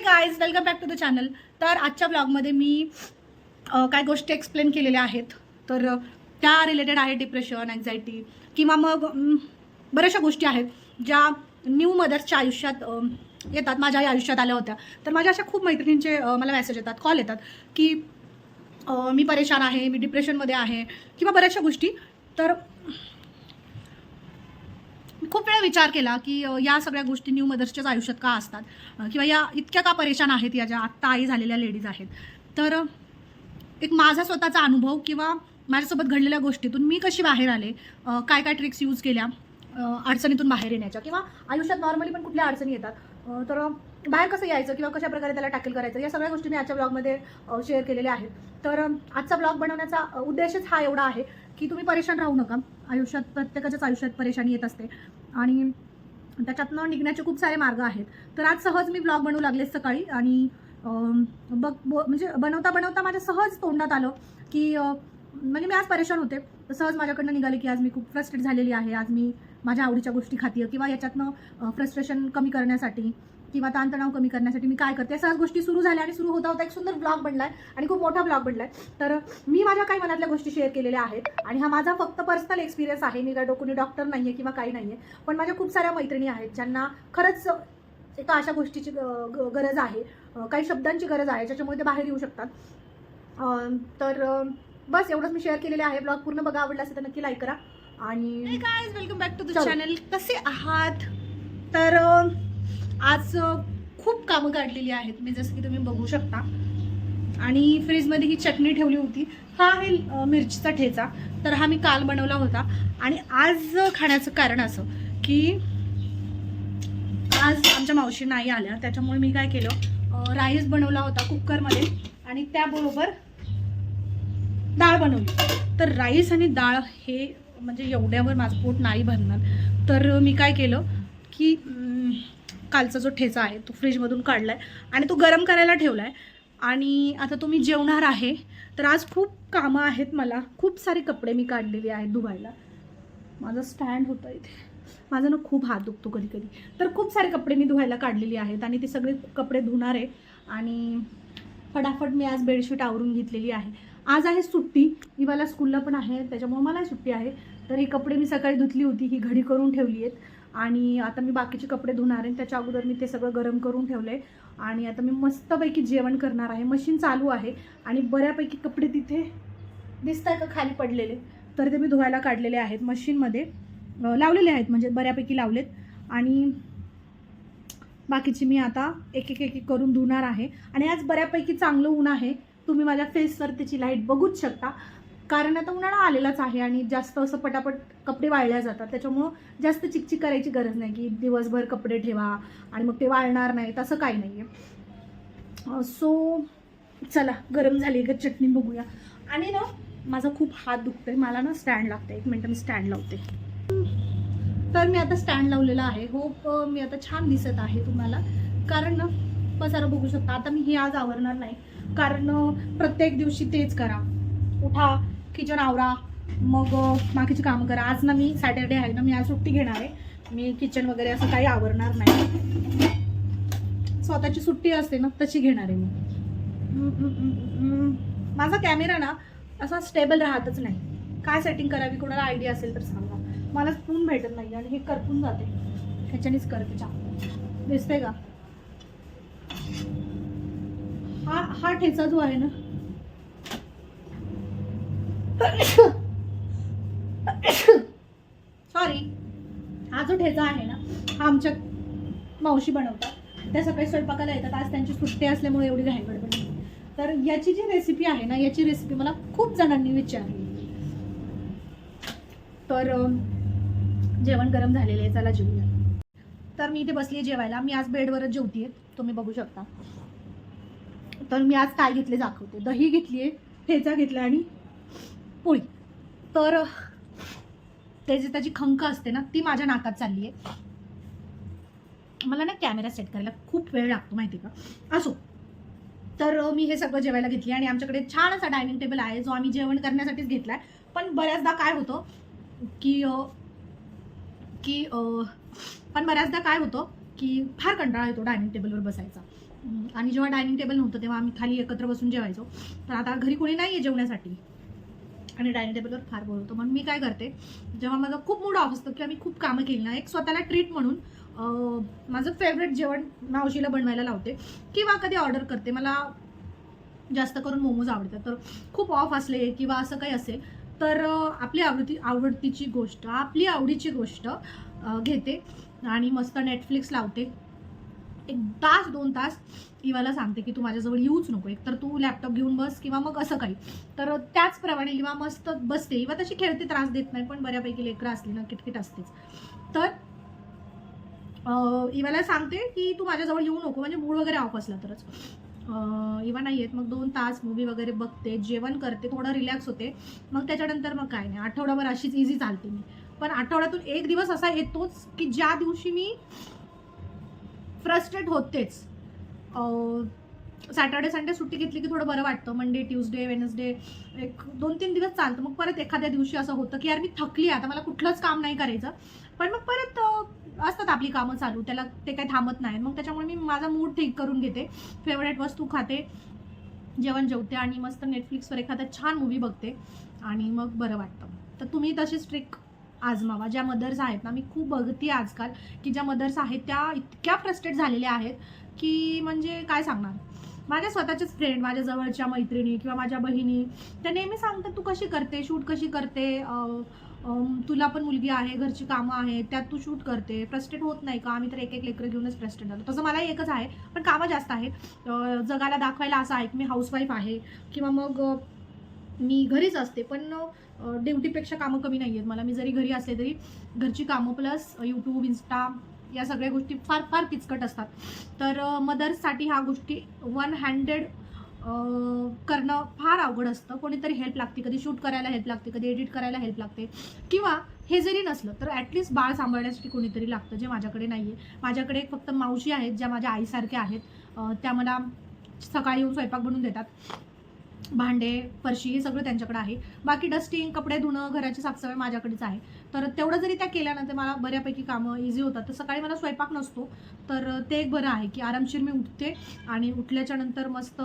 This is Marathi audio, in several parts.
Guys welcome back to the channel तर आजच्या ब्लॉगमध्ये मी काय गोष्टी एक्सप्लेन केलेल्या आहेत. तर त्या रिलेटेड आहे डिप्रेशन अँझायटी किंवा मग बऱ्याचशा गोष्टी आहेत ज्या न्यू मदर्सच्या आयुष्यात येतात माझ्याही आयुष्यात आल्या होत्या. तर माझ्या अशा खूप मैत्रिणींचे मला मेसेज येतात कॉल येतात की मी परेशान आहे मी डिप्रेशनमध्ये आहे किंवा बऱ्याचशा गोष्टी. तर खूप वेळा विचार केला की या सगळ्या गोष्टी न्यू मदर्सच्याच आयुष्यात का असतात? किंवा या इतक्या का परेशान आहेत या ज्या आत्ता आई झालेल्या लेडीज आहेत? तर एक माझा स्वतःचा अनुभव किंवा माझ्यासोबत घडलेल्या गोष्टीतून मी कशी बाहेर आले? काय काय ट्रिक्स यूज केल्या? अडचणीतून बाहेर येण्याच्या किंवा आयुष्यात नॉर्मली पण कुठल्या अडचणी येतात? तर बाहेर कसं यायचं किंवा कशा प्रकारे त्याला टॅकल करायचं या सगळ्या गोष्टी मी आजच्या ब्लॉगमध्ये शेअर केलेल्या आहेत. तर आजचा ब्लॉग बनवण्याचा उद्देशच हा एवढा आहे की तुम्ही परेशान राहू नका. आयुष्यात प्रत्येकाच्याच आयुष्यात परेशानी येत असते. आणि त्याच्यातनं निघण्याचे खूप सारे मार्ग आहेत. तर आज सहज मी ब्लॉग बनवू लागले सकाळी आणि बघ म्हणजे बनवता बनवता माझ्या सहज तोंडात आलं की म्हणजे मी आज परेशान होते. तर सहज माझ्याकडनं निघाले की आज मी खूप फ्रस्ट्रेट झालेली आहे. आज मी माझ्या आवडीच्या गोष्टी खाते किंवा याच्यातनं फ्रस्ट्रेशन कमी करण्यासाठी किंवा ताणतणाव कमी करण्यासाठी मी काय करते? सहज गोष्टी सुरू झाल्या आणि सुरू होता होता एक सुंदर ब्लॉग बनलाय आणि खूप मोठा ब्लॉग बनलाय. तर मी माझ्या काही मनातल्या गोष्टी शेअर केलेल्या आहेत आणि हा माझा फक्त पर्सनल एक्सपिरियन्स आहे. मी काय कोणी डॉक्टर नाही आहे किंवा काही नाही आहे पण माझ्या खूप साऱ्या मैत्रिणी आहेत ज्यांना खरंच एका अशा गोष्टीची गरज आहे. काही शब्दांची गरज आहे ज्याच्यामुळे ते बाहेर येऊ शकतात. तर बस एवढंच मी शेअर केलेले आहे. ब्लॉग पूर्ण बघा. आवडला असेल तर नक्की लाईक करा. आणि काय welcome back to the. Channel कसे आहात? तर आज खूप कामं काढलेली आहेत. मी जसं की तुम्ही बघू शकता. आणि फ्रीजमध्ये ही चटणी ठेवली होती. हा आहे मिरचीचा ठेचा. तर हा मी काल बनवला होता. आणि आज खाण्याचं कारण असं की आज आमच्या मावशी नाही आल्या. त्याच्यामुळे मी काय केलं राईस बनवला होता कुकरमध्ये. आणि त्याबरोबर डाळ बनवली. तर राईस आणि डाळ हे म्हणजे एवढ्यावर माझं पोट नाही भरणार. तर मी काय केलं की कालचा जो ठेचा आहे तो फ्रीजमधून काढला आहे आणि तो गरम करायला ठेवला आहे आणि आता तुम्ही जेवणार आहे तर आज खूप कामं आहेत मला. खूप सारे कपडे मी काढलेले आहेत धुवायला. माझं स्टँड होतं इथे. माझा ना खूप हात दुखतो कधी कधी. तर खूप सारे कपडे मी धुवायला काढलेले आहेत आणि ते सगळे कपडे धुणार आहे. आणि फटाफट मी आज बेडशीट आवरून घेतलेली आहे. आज आहे सुट्टी. इवाला स्कूलला पण आहे. त्याच्यामुळे मलाही सुट्टी आहे. तर ही कपडे मी सकाळी धुतली होती. ही घडी करून ठेवली आहेत. आणि आता मी बाकीचे कपडे धुणार आहे. त्याच्या अगोदर मी ते सगळं गरम करून ठेवलं. आणि आता मी मस्तपैकी जेवण करणार आहे. मशीन चालू आहे आणि बऱ्यापैकी कपडे तिथे दिसत आहे का खाली पडलेले? तर ते मी धुवायला काढलेले आहेत मशीनमध्ये. लावलेले आहेत म्हणजे बऱ्यापैकी लावलेत. आणि बाकीची मी आता एक एक एक एक करून धुणार आहे. आणि आज बऱ्यापैकी चांगलं ऊन आहे. तुम्ही माझ्या फेसवर त्याची लाइट बघूच शकता. कारण आता उन्हाळा आलेलाच आहे आणि जास्त असं पटापट कपडे वाळल्या जातात. त्याच्यामुळं जास्त चिकचिक करायची गरज नाही की दिवसभर कपडे ठेवा आणि मग ते वाळणार नाही तसं काही नाही आहे सो चला गरम झाली ग चटणी बघूया. आणि ना माझा खूप हात दुखतोय मला ना स्टँड लागतं एक मिनटं मी स्टँड लावते. तर मी आता स्टँड लावलेला आहे. होप मी आता छान दिसत आहे तुम्हाला. कारण ना पसारा बघू शकता. आता मी हे आज आवरणार नाही. कारण प्रत्येक दिवशी तेच करा. उठा किचन आवरा मग बाकीची कामं करा. आज ना मी सॅटर्डे आहे ना मी आज सुट्टी घेणार आहे. मी किचन वगैरे असं काही आवरणार नाही. स्वतःची सुट्टी असते ना तशी घेणार आहे मी. माझा कॅमेरा ना असा स्टेबल राहतच नाही. काय सेटिंग करावी कोणाला आयडिया असेल तर सांगा. मला स्पून भेटत नाही आणि हे करपून जाते. ह्याच्यानेच करते चहा दिसते का? हा हा ठेचा जो आहे ना सॉरी हा जो ठेचा आहे ना. हा आमच्या मावशी बनवतात. त्या सकाळी स्वयंपाकाला येतात. आज त्यांची सुट्टी असल्यामुळे एवढी घाई गडबड तर याची जी रेसिपी आहे ना याची रेसिपी मला खूप जणांनी विचारली. तर जेवण गरम झालेलं आहे. चला जेवूया तर मी इथे बसली जेवायला. मी आज बेडवरच जेवतीये. तुम्ही बघू शकता. तर मी आज काय घेतले दाखवते. दही घेतली आहे ठेचा घेतला आणि पोळी तर ते त्याची त्याची खंक असते ना ती माझ्या नाकात चालली आहे. मला ना कॅमेरा सेट करायला खूप वेळ लागतो माहिती का? असो. तर मी हे सगळं जेवायला घेतली आणि आमच्याकडे छान असा डायनिंग टेबल आहे जो आम्ही जेवण करण्यासाठीच घेतला आहे पण बऱ्याचदा काय होतं की की पण बऱ्याचदा काय होतं की फार कंटाळा येतो डायनिंग टेबलवर बसायचा. आणि जेव्हा डायनिंग टेबल नव्हतं तेव्हा आम्ही खाली एकत्र बसून जेवायचो. पण आता घरी कोणी नाही आहे जेवण्यासाठी. आणि डायनिंग टेबलवर फार बोर म्हणून मी काय करते जेव्हा माझा खूप मूड ऑफ असतो किंवा मी खूप कामं केली ना एक स्वतःला ट्रीट म्हणून माझं फेवरेट जेवण मावशीला बनवायला लावते किंवा कधी ऑर्डर करते. मला जास्त करून मोमोज आवडतात. तर खूप ऑफ असले किंवा असं काही असेल तर आपली आवडती आवडतीची गोष्ट आपली आवडीची गोष्ट घेते आणि मस्त नेटफ्लिक्स लावते. एक तास दोन तास इवाला सांगते की तू माझ्याजवळ येऊच नको. एक तर तू लॅपटॉप घेऊन बस किंवा मग असं काही. तर त्याचप्रमाणे इवा मस्त बसते. इवा तशी खेळते त्रास देत नाही पण बऱ्यापैकी लेकरं असली ना किटकिट असतेच. तर इवाला सांगते की तू माझ्याजवळ येऊ नको. म्हणजे मूड वगैरे ऑफ असला तरच. अं, इवा नाही आहेत मग दोन तास मूवी वगैरे बघते जेवण करते थोडं रिलॅक्स होते. मग त्याच्यानंतर मग काय नाही. आठवडाभर अशीच इझी चालते मी. पण आठवड्यातून एक दिवस असा येतोच की ज्या दिवशी मी फ्रस्ट्रेट होतेच. सॅटर्डे संडे सुट्टी घेतली की थोडं बरं वाटतं. मंडे ट्यूसडे वेनसडे एक दोन तीन दिवस चालतं. मग परत एखाद्या दिवशी असं होतं की यार मी थकली आहे, आता मला कुठलंच काम नाही करायचं. पण मग परत असतात आपली कामं चालू. त्याला ते काही थांबत नाही. मग त्याच्यामुळे मी माझा मूड ठीक करून घेते. फेवरेट वस्तू खाते जेवण जेवते आणि मस्त नेटफ्लिक्सवर एखादा छान मूवी बघते आणि मग बरं वाटतं. तर तुम्ही तशीच ट्रिक आजमावा ज्या मदर्स आहेत ना मी खूप बघते आजकाल की ज्या मदर्स आहेत त्या इतक्या फ्रस्ट्रेट झालेल्या आहेत की म्हणजे काय सांगणार? माझ्या स्वतःच्याच फ्रेंड माझ्या जवळच्या मैत्रिणी किंवा माझ्या बहिणी त्या नेहमी सांगतात तू कशी करते? शूट कशी करते? तुला पण मुलगी आहे घरची कामं आहेत त्यात तू शूट करते. फ्रस्ट्रेट होत नाही का? आम्ही तर एक एक लेकरं घेऊनच फ्रस्ट्रेट झालो तसं मला एकच आहे पण कामं जास्त आहेत. जगाला दाखवायला असं आहे की मी हाऊसवाईफ आहे किंवा मग मी घरीच असते पण ड्युटीपेक्षा कामं कमी नाही आहेत मला. मी जरी घरी असले तरी घरची कामं प्लस यूट्यूब इन्स्टा या सगळ्या गोष्टी फार फार किचकट असतात. तर मदर्ससाठी ह्या गोष्टी वन हँडेड करणं फार अवघड असतं. कोणीतरी हेल्प लागते कधी शूट करायला हेल्प लागते कधी एडिट करायला हेल्प लागते. किंवा हे जरी नसलं तर ॲटलिस्ट बाळ सांभाळण्यासाठी कोणीतरी लागतं जे माझ्याकडे नाही आहे माझ्याकडे फक्त मावशी आहेत ज्या माझ्या आईसारख्या आहेत. त्या मला सकाळी येऊन स्वयंपाक बनवून देतात. भांडे फरशी हे सगळं त्यांच्याकडे आहे. बाकी डस्टिंग कपडे धुणं घराची साफसफाई माझ्याकडेच आहे. तर तेवढं जरी त्या केल्या ना तर मला बऱ्यापैकी कामं इझी होतात. तर सकाळी मला स्वयंपाक नसतो. तर ते एक बरं आहे की आरामशीर मी उठते आणि उठल्याच्या नंतर मस्त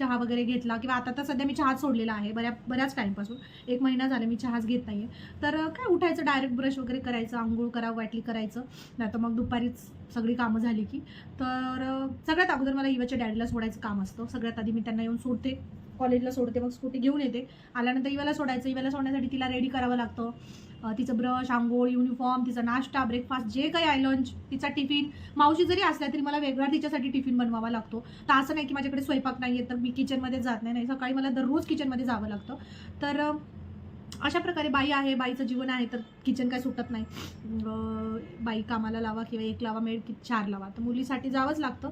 चहा वगैरे घेतला किंवा आता तर सध्या मी चहाच सोडलेला आहे बऱ्या बऱ्याच टाईमपासून. एक महिना झाला मी चहाच घेत नाही आहे तर काय उठायचं डायरेक्ट ब्रश वगैरे करायचं आंघोळ करावं वाटली करायचं. नाही तर मग दुपारीच सगळी कामं झाली की. तर सगळ्यात अगोदर मला इवाच्या डॅडीला सोडायचं काम असतं. सगळ्यात आधी मी त्यांना येऊन सोडते. कॉलेजला सोडते मग स्कूटी घेऊन येते. आल्यानंतर इवाला सोडायचं इवाला सोडण्यासाठी तिला रेडी करावं लागतं. तिचं ब्रश आंघोळ युनिफॉर्म तिचा नाश्ता ब्रेकफास्ट जे काही आहे लंच तिचा टिफिन मावशी जरी असल्या तरी मला वेगळा तिच्यासाठी टिफिन बनवावा लागतो. तर असं नाही की माझ्याकडे स्वयंपाक नाही आहे तर मी किचनमध्ये जात नाही. नाही सकाळी मला दररोज किचनमध्ये जावं लागतं. तर अशा प्रकारे बाई आहे बाईचं जीवन आहे तर किचन काय सुटत नाही. बाई कामाला लावा किंवा एक लावा मेड की चार लावा. तर मुलीसाठी जावंच लागतं.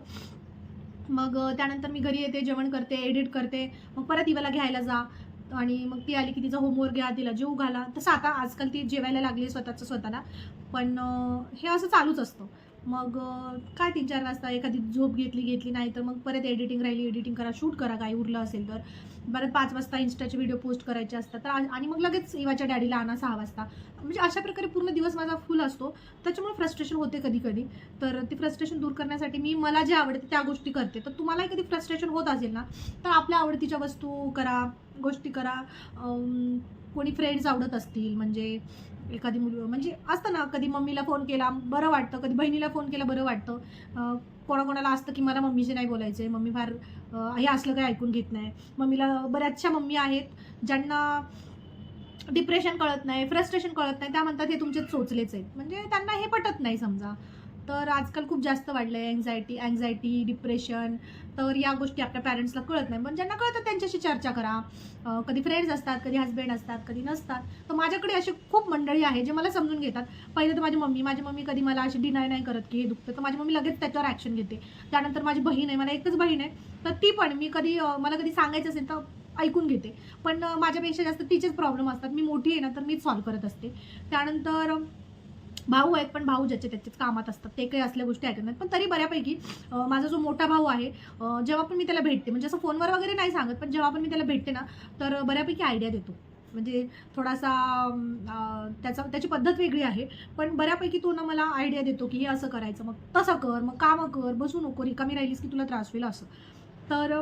मग त्यानंतर मी घरी येते जेवण करते एडिट करते. मग परत इवाला घ्यायला जा. आणि मग ती आली की तिचा होमवर्क घ्या तिला जेव घाला. तसं आता आजकाल ती जेवायला लागली स्वतःचं स्वतःला. पण हे असं चालूच असतं. मग काय तीन चार वाजता एखादी झोप घेतली घेतली नाही तर मग परत एडिटिंग राहिली एडिटिंग करा शूट करा काही उरलं असेल तर. बरं पाच वाजता इन्स्टाचे व्हिडिओ पोस्ट करायचे असतात. तर आणि मग लगेच इवाच्या डॅडीला आणा सहा वाजता. म्हणजे अशा प्रकारे पूर्ण दिवस माझा फुल असतो. त्याच्यामुळे फ्रस्ट्रेशन होते कधी कधी तर ती फ्रस्ट्रेशन दूर करण्यासाठी मी मला जे आवडते त्या गोष्टी करते. तर तुम्हालाही कधी फ्रस्ट्रेशन होत असेल ना तर आपल्या आवडतीच्या वस्तू करा गोष्टी करा. कोणी फ्रेंड्स आवडत असतील म्हणजे एखादी मुली म्हणजे असतं ना कधी मम्मीला फोन केला बरं वाटतं. कधी बहिणीला फोन केला बरं वाटतं. कोणाकोणाला असतं की मला मम्मीचे नाही बोलायचं आहे मम्मी फार हे असलं काही ऐकून घेत नाही. मम्मीला बऱ्याचशा मम्मी आहेत ज्यांना डिप्रेशन कळत नाही फ्रस्ट्रेशन कळत नाही. त्या म्हणतात हे तुमचे चोचलेच आहेत. म्हणजे त्यांना हे पटत नाही समजा. तर आजकाल खूप जास्त वाढलं आहे अँझायटी अँझायटी डिप्रेशन तर या गोष्टी आपल्या पॅरेंट्सला कळत नाही. पण ज्यांना कळतं त्यांच्याशी चर्चा करा. कधी फ्रेंड्स असतात कधी हस्बंड असतात कधी नसतात. तर माझ्याकडे असे खूप मंडळी आहे जे मला समजून घेतात. पहिले तर माझी मम्मी माझी मम्मी कधी मला अशी डिनाय नाही करत की हे दुखतं तर माझी मम्मी लगेच त्याच्यावर ॲक्शन घेते. त्यानंतर माझी बहीण आहे मला एकच बहीण आहे. तर ती पण मी कधी मला कधी सांगायचं असेल तर ऐकून घेते. पण माझ्यापेक्षा जास्त तिचेच प्रॉब्लेम असतात. मी मोठी आहे ना तर मीच सॉल्व्ह करत असते. त्यानंतर भाऊ आहेत पण भाऊ ज्याचे त्याच्याच कामात असतात. ते काही असल्या गोष्टी ऐकत नाहीत. पण तरी बऱ्यापैकी माझा जो मोठा भाऊ आहे जेव्हा पण मी त्याला भेटते म्हणजे असं फोनवर वगैरे नाही सांगत पण जेव्हा पण मी त्याला भेटते ना तर बऱ्यापैकी आयडिया देतो. म्हणजे थोडासा त्याचा त्याची पद्धत वेगळी आहे. पण बऱ्यापैकी तो ना मला आयडिया देतो की हे असं करायचं मग तसं कर मग कामं कर बसू नको रिकामी राहिलीस की तुला त्रास होईल असं. तर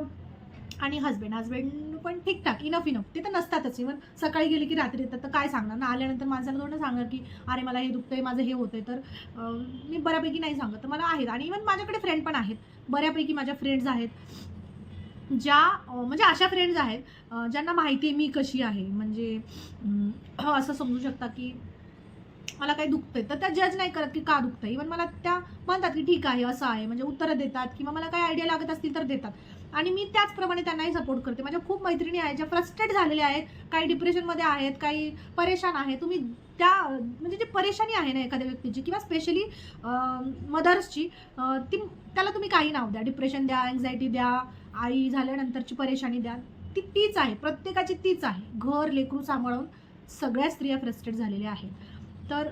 आणि हस्बंड हस्बंड पण ठीकठाक इनफ इनफ ते तर नसतातच. इव्हन सकाळी गेले की रात्री येतात तर काय सांगणार? ना आल्यानंतर माणसाला थोडं सांगणार की अरे मला हे दुखतंय माझं हे होतंय. तर मी बऱ्यापैकी नाही सांगत. तर मला आहेत. आणि इव्हन माझ्याकडे फ्रेंड पण आहेत. बऱ्यापैकी माझ्या फ्रेंड्स आहेत. ज्या म्हणजे अशा फ्रेंड्स आहेत ज्यांना माहिती आहे मी कशी आहे. म्हणजे असं समजू शकता की मला काही दुखतंय. तर त्या जज नाही करत की का दुखतंय. इव्हन मला त्या म्हणतात की ठीक आहे असं आहे. म्हणजे उत्तरं देतात किंवा मला काही आयडिया लागत असतील तर देतात. आणि मी त्याचप्रमाणे त्यांनाही सपोर्ट करते. माझ्या खूप मैत्रिणी आहेत ज्या फ्रस्ट्रेट झालेल्या आहेत काही डिप्रेशनमध्ये आहेत काही परेशान आहे तुम्ही त्या म्हणजे जी परेशानी आहे ना एखाद्या व्यक्तीची किंवा स्पेशली मदर्सची ती त्याला तुम्ही काही नाव द्या. डिप्रेशन द्या अँझायटी द्या आई झाल्यानंतरची परेशानी द्या. ती तीच आहे प्रत्येकाची तीच आहे. घर लेकरू सांभाळून सगळ्या स्त्रिया फ्रस्ट्रेट झालेल्या आहेत. तर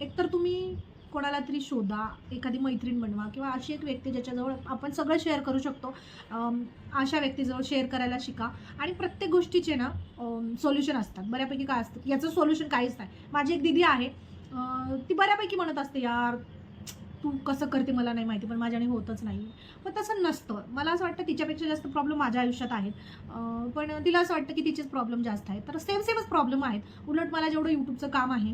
एकतर तुम्ही कोणाला तरी शोधा एखादी मैत्रीण बनवा किंवा अशी एक व्यक्ती ज्याच्याजवळ आपण सगळं शेअर करू शकतो. अशा व्यक्तीजवळ शेअर करायला शिका. आणि प्रत्येक गोष्टीचे ना सोल्युशन असतात. बऱ्यापैकी काय असतं? याचं सोल्युशन काहीच नाही. माझी एक दिदी आहे. ती बऱ्यापैकी म्हणत असते यार तू कसं करते मला नाही माहिती पण माझ्याने होतच नाही. पण तसं नसतं. मला असं वाटतं तिच्यापेक्षा जास्त प्रॉब्लेम माझ्या आयुष्यात आहेत. पण तिला असं वाटतं की तिचेच प्रॉब्लेम जास्त आहेत. तर सेम सेमच प्रॉब्लेम आहेत. उलट मला जेवढं यूट्यूबचं काम आहे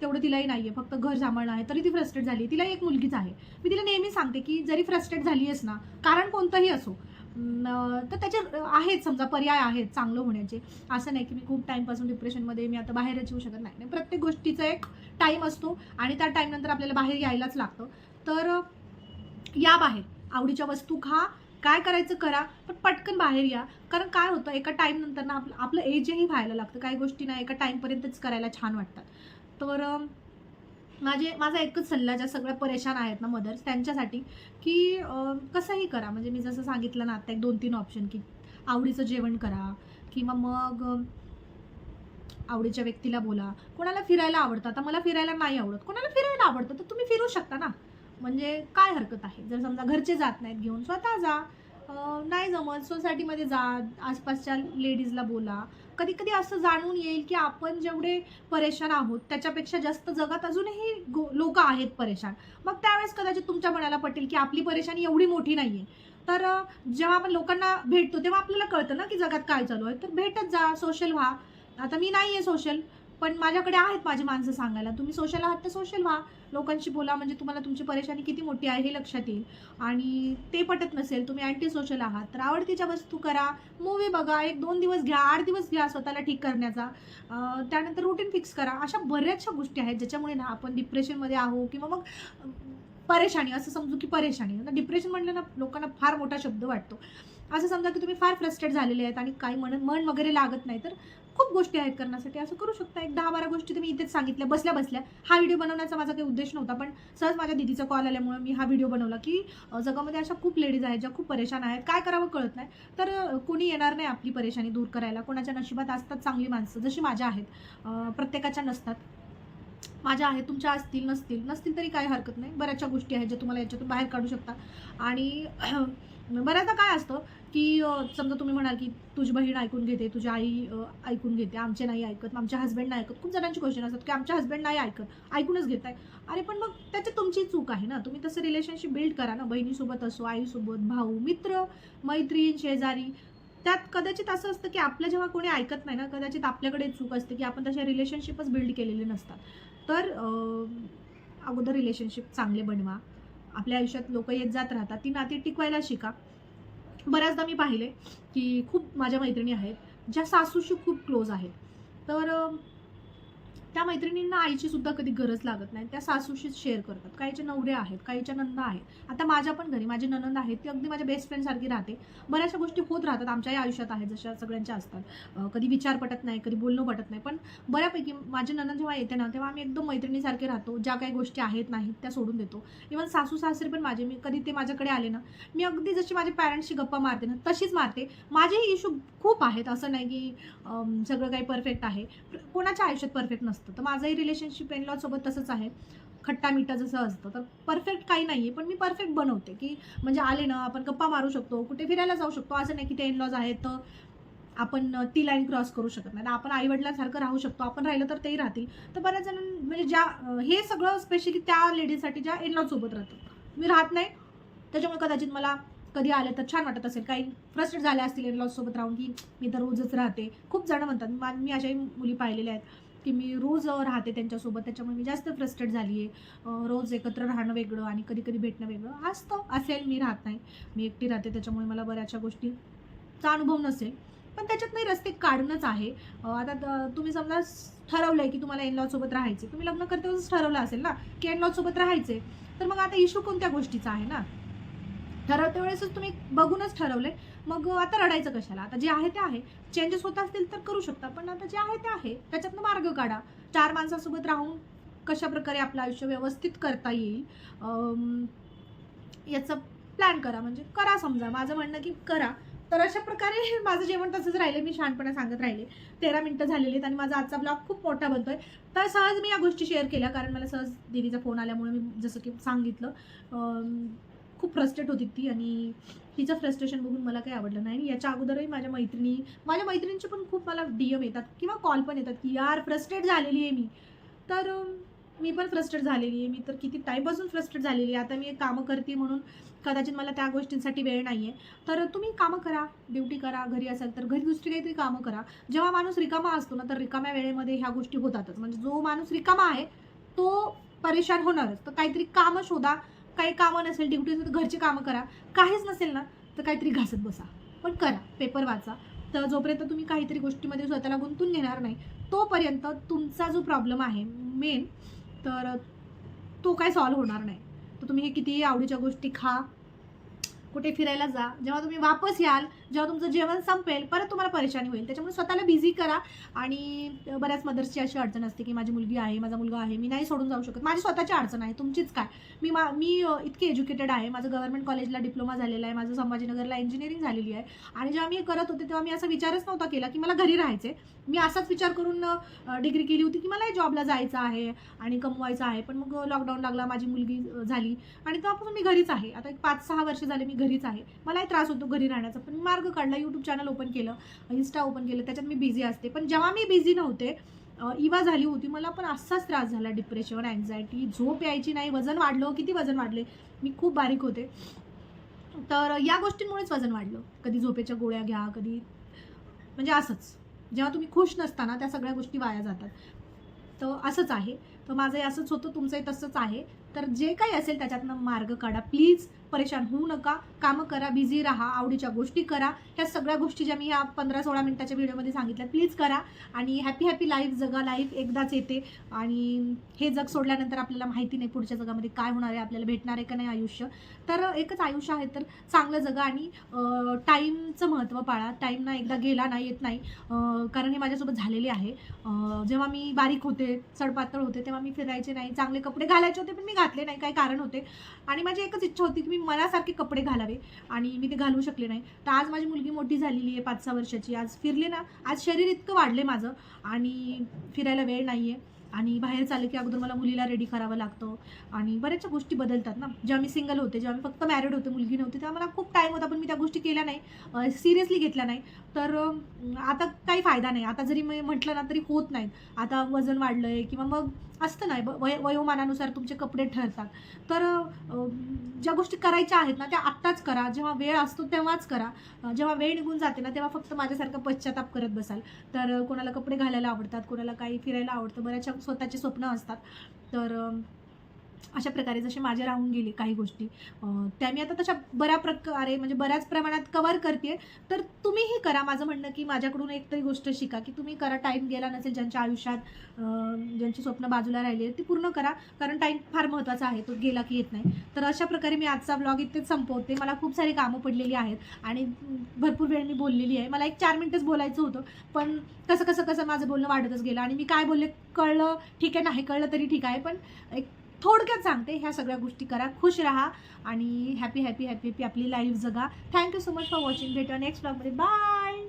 तेवढं तिलाही नाही आहे फक्त घर सांभाळणं आहे. तरी ती फ्रस्ट्रेट झाली. तिला एक मुलगीच आहे. मी तिला नेहमी सांगते की जरी फ्रस्ट्रेट झाली आहेस ना कारण कोणतंही असो तर त्याचे आहेत समजा पर्याय आहेत चांगलं होण्याचे. असं नाही की मी खूप टाईमपासून डिप्रेशनमध्ये मी आता बाहेरच येऊ शकत नाही. प्रत्येक गोष्टीचा एक टाईम असतो आणि त्या टाईमनंतर आपल्याला बाहेर यायलाच लागतं. तर या बाहेर. आवडीच्या वस्तू खा काय करायचं करा पण पटकन बाहेर या. कारण काय होतं एका टाईमनंतर ना आपलं आपलं एजही व्हायला लागतं. काही गोष्टी ना एका टाईमपर्यंतच करायला छान वाटतात. तर माझे माझा एकच सल्ला ज्या सगळ्या परेशान आहेत ना मदर्स त्यांच्यासाठी की कसंही करा. म्हणजे मी जसं सांगितलं ना आता एक दोन तीन ऑप्शन की आवडीचं जेवण करा किंवा मग आवडीच्या व्यक्तीला बोला. कोणाला फिरायला आवडतं? आता मला फिरायला नाही आवडत. कोणाला फिरायला आवडतं? तर तुम्ही फिरू शकता ना. म्हणजे काय हरकत आहे? जर समजा घरचे जात नाहीत घेऊन स्वतः जा. नाही जमत. सोसायटीमध्ये जा आसपासच्या लेडीजला बोला. कधी कधी असं जाणून येईल की आपण जेवढे परेशान आहोत त्याच्यापेक्षा जास्त जगात अजूनही गो लोक आहेत परेशान. मग त्यावेळेस कदाचित तुमच्या मनाला पटेल की आपली परेशानी एवढी मोठी नाही आहे तर जेव्हा आपण लोकांना भेटतो तेव्हा आपल्याला कळतं ना की जगात काय चालू आहे. तर भेटत जा सोशल व्हा. आता मी नाही आहे सोशल. पण माझ्याकडे आहेत माझी माणसं सांगायला. तुम्ही सोशल आहात तर सोशल व्हा. लोकांशी बोला म्हणजे तुम्हाला तुमची परेशानी किती मोठी आहे हे लक्षात येईल. आणि ते पटत नसेल तुम्ही अँटी सोशल आहात. तर आवडतीच्या वस्तू करा मूवी बघा एक दोन दिवस घ्या आठ दिवस घ्या स्वतःला ठीक करण्याचा. त्यानंतर रुटीन फिक्स करा. अशा बऱ्याचशा गोष्टी आहेत ज्याच्यामुळे ना आपण डिप्रेशनमध्ये आहो किंवा मग परेशानी असं समजू की परेशानी. आता डिप्रेशन म्हटलं ना लोकांना फार मोठा शब्द वाटतो. असं समजा की तुम्ही फार फ्रस्ट्रेट झालेले आहेत आणि काही मन मन वगैरे लागत नाही तर खूप गोष्टी आहेत करण्यासाठी. असं करू शकता. एक दहा बारा गोष्टी तुम्ही इथेच सांगितल्या. बसल्या बसल्या. हा व्हिडिओ बनवण्याचा माझा काही उद्देश नव्हता पण सहज माझ्या दिदीचा कॉल आल्यामुळे मी हा व्हिडिओ बनवला की जगामध्ये अशा खूप लेडीज आहेत ज्या खूप परेशान आहेत. काय करावं कळत नाही. तर कोणी येणार नाही आपली परेशानी दूर करायला. कोणाच्या नशिबात असतात चांगली माणसं जशी माझ्या आहेत. प्रत्येकाच्या नसतात. माझ्या आहेत तुमच्या असतील नसतील नसतील तरी काही हरकत नाही. बऱ्याचशा गोष्टी आहेत ज्या तुम्हाला याच्यातून बाहेर काढू शकता. आणि बऱ्याचदा काय असतं की समजा तुम्ही म्हणाल की तुझी बहीण ऐकून घेते तुझी आई ऐकून घेते आमचे नाही ऐकत आमच्या हस्बंड नाही ऐकत. खूप जणांची क्वेश्चन असतात की आमच्या हस्बंड नाही ऐकत ऐकूनच घेत आहे अरे पण मग त्याची तुमची चूक आहे ना. तुम्ही तसं रिलेशनशिप बिल्ड करा ना. बहिणीसोबत असो आईसोबत भाऊ मित्र मैत्रीण शेजारी. त्यात कदाचित असं असतं की आपलं जेव्हा कोणी ऐकत नाही ना कदाचित आपल्याकडे चूक असते की आपण तशा रिलेशनशिपच बिल्ड केलेले नसतात. तर अगोदर रिलेशनशिप चांगले बनवा. आपल्या आयुष्यात लोक येत जात राहतात. ती नाती टिकवायला शिका. बऱ्याचदा मी पाहिले की खूप माझ्या मैत्रिणी आहेत ज्या सासूशी खूप क्लोज आहेत. तर त्या मैत्रिणींना आईची सुद्धा कधी गरज लागत नाही. त्या सासूशीच शेअर करतात. काहीच्या नवरे आहेत काहीच्या नंदा आहेत. आता माझ्या पण घरी माझी ननंद आहेत ती अगदी माझ्या बेस्ट फ्रेंडसारखी राहते. बऱ्याचशा गोष्टी होत राहतात आमच्याही आयुष्यात आहेत जशा सगळ्यांच्या असतात. कधी विचार पटत नाही कधी बोलणं पटत नाही. पण बऱ्यापैकी माझी ननंद जेव्हा येते ना तेव्हा आम्ही एकदम मैत्रिणीसारखे राहतो. ज्या काही गोष्टी आहेत नाहीत त्या सोडून देतो. इव्हन सासू सासरे पण माझे मी कधी ते माझ्याकडे आले ना मी अगदी जशी माझ्या पॅरेंट्सशी गप्पा मारते ना तशीच मारते. माझेही इशू खूप आहेत. असं नाही की सगळं काही परफेक्ट आहे. कोणाच्या आयुष्यात परफेक्ट नसतं. तर माझंही रिलेशनशिप एनलॉ सोबत तसंच आहे. खट्टा मिठा जसं असतं तर परफेक्ट काही नाही आहे पण मी परफेक्ट बनवते की म्हणजे आले ना आपण गप्पा मारू शकतो कुठे फिरायला जाऊ शकतो. असं नाही की ते एनलॉज आहेत तर आपण ती लाईन क्रॉस करू शकत नाही. आपण आईवडिलांसारखं राहू शकतो. आपण राहिलं तर तेही राहतील. तर बऱ्याच जण म्हणजे ज्या हे सगळं स्पेशली त्या लेडीजसाठी ज्या in-law राहतात. मी राहत नाही. त्याच्यामुळे कदाचित मला कधी आले तर छान वाटत असेल. काही फ्रस्ट्रेट झाल्या असतील एनलॉजसोबत राहून की मी तर रोजच राहते. खूप जण म्हणतात मी अशाही मुली पाहिलेल्या आहेत. की मी रोज राहते त्यांच्यासोबत. त्याच्यामुळे मी जास्त फ्रस्ट्रेट झाली आहे रोज एकत्र राहणं वेगळं आणि कधी कधी भेटणं वेगळं. असतं असेल मी राहत नाही. मी एकटी राहते त्याच्यामुळे मला बऱ्याचशा गोष्टीचा अनुभव नसेल. पण त्याच्यात नाही रस्ते काढणंच आहे. आता तुम्ही समजा ठरवलं आहे की तुम्हाला एनलॉजसोबत राहायचे तुम्ही लग्न करते ठरवलं असेल ना की एनलॉजसोबत राहायचे तर मग आता इश्यू कोणत्या गोष्टीचा आहे ना? ठरवते वेळेसच तुम्ही बघूनच ठरवले मग आता रडायचं कशाला? आता जे आहे ते आहे. चेंजेस होत असतील तर करू शकता पण आता जे आहे ते आहे. त्याच्यातनं मार्ग काढा. चार माणसासोबत राहून कशा प्रकारे आपलं आयुष्य व्यवस्थित करता येईल याचं प्लॅन करा. म्हणजे करा समजा. माझं म्हणणं की करा. तर अशा प्रकारे माझं जेवण तसंच राहिले मी शहाणपणा सांगत राहिले. तेरा मिनटं झालेली आहेत आणि माझा आजचा ब्लॉग खूप मोठा बनतोय. तर सहज मी या गोष्टी शेअर केल्या कारण मला सहज देवीचा फोन आल्यामुळे मी जसं की सांगितलं. खूप फ्रस्ट्रेट होती ती आणि तिचं फ्रस्ट्रेशन बघून मला काही आवडलं नाही. आणि याच्या अगोदरही माझ्या मैत्रिणी माझ्या मैत्रिणींचे पण खूप मला डी एम येतात किंवा कॉल पण येतात की यार फ्रस्ट्रेट झालेली आहे मी. तर मी पण फ्रस्ट्रेट झालेली आहे. मी तर किती टाईमपासून फ्रस्ट्रेट झालेली आहे. आता मी एक कामं करते म्हणून कदाचित मला त्या गोष्टींसाठी वेळ नाही आहे तर तुम्ही कामं करा ड्युटी करा घरी असाल तर घरी दुसरी काहीतरी कामं करा. जेव्हा माणूस रिकामा असतो ना तर रिकाम्या वेळेमध्ये ह्या गोष्टी होतातच. म्हणजे जो माणूस रिकामा आहे तो परेशान होणारच. तर काहीतरी कामं शोधा काही कामं नसेल ड्युटी असेल तर घरची कामं करा. काहीच नसेल ना तर काहीतरी घासत बसा. पण करा पेपर वाचा. तर जोपर्यंत तुम्ही काहीतरी गोष्टीमध्ये स्वतःला गुंतून घेणार नाही तोपर्यंत तुमचा जो प्रॉब्लेम आहे मेन तर तो काय सॉल्व्ह होणार नाही. तर तुम्ही हे कितीही आवडीच्या गोष्टी खा. कुठे फिरायला जा. जेव्हा तुम्ही वापस याल जेव्हा तुमचं जेवण संपेल परत तुम्हाला परेशानी होईल. त्याच्यामुळे स्वतःला बिझी करा आणि बऱ्याच मदर्सची अशी अडचण असते की माझी मुलगी आहे माझा मुलगा आहे मी नाही सोडून जाऊ शकत. माझी स्वतःची अडचण आहे तुमचीच काय? मी मा मी इतकी एज्युकेटेड आहे. माझं गव्हर्नमेंट कॉलेजला डिप्लोमा झालेला आहे माझं संभाजीनगरला इंजिनिअरिंग झालेली आहे. आणि जेव्हा मी करत होते तेव्हा मी असा विचारच नव्हता केला की मला घरी राहायचे मी असाच विचार करून डिग्री केली होती की मला जॉबला जायचं आहे आणि कमवायचं आहे. पण मग लॉकडाऊन लागला माझी मुलगी झाली. आणि तेव्हापासून मी घरीच आहे. आता एक पाच सहा वर्ष झाले मी घरीच आहे. मलाही त्रास होतो घरी राहण्याचा. पण मला मार्ग काढला यूट्यूब चॅनल ओपन केलं इन्स्टा ओपन केलं त्याच्यात मी बिझी असते. पण जेव्हा मी बिझी नव्हते इवा झाली होती मला पण असाच त्रास झाला डिप्रेशन अँझायटी झोप यायची नाही वजन वाढलं किती वजन वाढले मी खूप बारीक होते. तर या गोष्टींमुळेच वजन वाढलं. कधी झोपेच्या गोळ्या घ्या कधी म्हणजे असंच. जेव्हा तुम्ही खुश नसताना त्या सगळ्या गोष्टी वाया जातात. तर असंच आहे. तर माझंही असंच होतं तुमचंही तसंच आहे. तर जे काही असेल त्याच्यातनं मार्ग काढा. प्लीज परेशान होऊ नका. कामं करा बिझी राहा आवडीच्या गोष्टी करा. ह्या सगळ्या गोष्टी ज्या मी ह्या पंधरा सोळा मिनिटाच्या व्हिडिओमध्ये सांगितल्या प्लीज करा. आणि हॅपी हॅपी लाईफ जगा लाईफ एकदाच येते. आणि हे जग सोडल्यानंतर आपल्याला माहिती नाही पुढच्या जगामध्ये काय होणार आहे आपल्याला भेटणार आहे का नाही आयुष्य. तर एकच आयुष्य आहे तर चांगलं जगा आणि टाईमचं महत्त्व पाळा. टाईम ना एकदा गेला नाही येत नाही. कारण हे माझ्यासोबत झालेले आहे. जेव्हा मी बारीक होते सडपातळ होते तेव्हा मी फिरायचे नाही चांगले कपडे घालायचे होते पण मी घातले नाही काही कारण होते. आणि माझी एकच इच्छा होती की मी मनासारखे कपडे घालावे आणि मी ते घालू शकले नाही. तर आज माझी मुलगी मोठी झालेली आहे पाच सहा वर्षाची. आज फिरले ना आज शरीर इतकं वाढले माझं आणि फिरायला वेळ नाही आहे आणि बाहेर चालले की अगोदर मला मुलीला रेडी करावं लागतं. आणि बऱ्याचशा गोष्टी बदलतात ना. जेव्हा मी सिंगल होते जेव्हा मी फक्त मॅरिड होते मुलगी नव्हती तेव्हा मला खूप टाईम होता पण मी त्या गोष्टी केल्या नाही. सिरियसली घेतल्या नाही. तर आता काही फायदा नाही. आता जरी मी म्हटलं ना तरी होत नाहीत. आता वजन वाढलं आहे किंवा मग असतं नाही वय वयोमानानुसार तुमचे कपडे ठरतात. तर ज्या गोष्टी करायच्या आहेत ना त्या आत्ताच करा. जेव्हा वेळ असतो तेव्हाच करा. जेव्हा वेळ निघून जाते ना तेव्हा फक्त माझ्यासारखं पश्चाताप करत बसाल. तर कोणाला कपडे घालायला आवडतात कोणाला काही फिरायला आवडतं. बऱ्याचशा स्वतःचे स्वप्न असतात. तर अशा प्रकारे जसे माझे राहून गेले काही गोष्टी त्या मी आता तशा बऱ्या प्रकारे म्हणजे बऱ्याच प्रमाणात कवर करते तर तुम्हीही करा माझं म्हणणं की माझ्याकडून एक तरी गोष्ट शिका की तुम्ही करा टाईम गेला नसेल ज्यांच्या आयुष्यात ज्यांची स्वप्न बाजूला राहिली ती पूर्ण करा. कारण टाईम फार महत्त्वाचा आहे तो गेला की येत नाही. तर अशा प्रकारे मी आजचा ब्लॉग इथेच संपवते. मला खूप सारी कामं पडलेली आहेत आणि भरपूर वेळ मी बोललेली आहे. मला एक चार मिनटंच बोलायचं होतं पण कसं कसं कसं माझं बोलणं वाढतच गेलं आणि मी काय बोलले कळलं ठीक आहे नाही कळलं तरी ठीक आहे. पण एक थोडक्यात सांगते ह्या सगळ्या गोष्टी करा खुश राहा आणि हॅपी हॅपी हॅपी हॅपी आपली लाईफ जगा. Thank you so much for watching भेटूया नेक्स्ट ब्लॉगमध्ये बाय